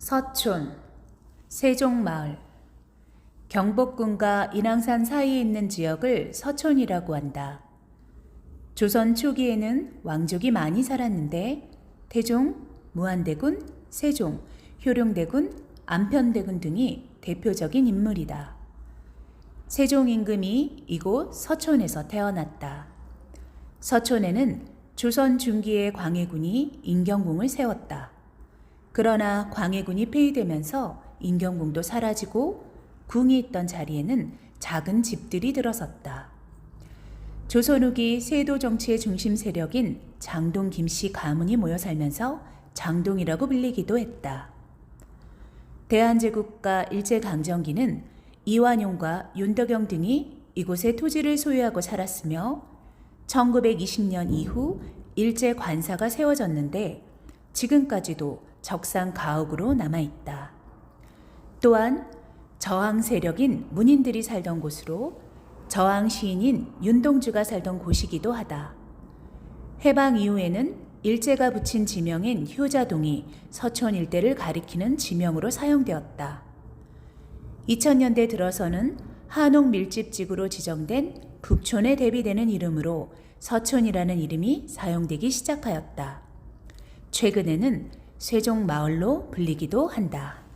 서촌, 세종마을. 경복궁과 인왕산 사이에 있는 지역을 서촌이라고 한다. 조선 초기에는 왕족이 많이 살았는데 태종, 무한대군, 세종, 효룡대군, 안편대군 등이 대표적인 인물이다. 세종 임금이 이곳 서촌에서 태어났다. 서촌에는 조선 중기의 광해군이 인경궁을 세웠다. 그러나 광해군이 폐위되면서 인경궁도 사라지고 궁이 있던 자리에는 작은 집들이 들어섰다. 조선 후기 세도 정치의 중심 세력인 장동 김씨 가문이 모여 살면서 장동이라고 불리기도 했다. 대한제국과 일제강점기는 이완용과 윤덕영 등이 이곳에 토지를 소유하고 살았으며 1920년 이후 일제 관사가 세워졌는데 지금까지도 적상 가옥으로 남아있다. 또한 저항 세력인 문인들이 살던 곳으로 저항 시인인 윤동주가 살던 곳이기도 하다. 해방 이후에는 일제가 붙인 지명인 효자동이 서촌 일대를 가리키는 지명으로 사용되었다. 2000년대 들어서는 한옥 밀집지구로 지정된 북촌에 대비되는 이름으로 서촌이라는 이름이 사용되기 시작하였다. 최근에는 세종마을로 불리기도 한다.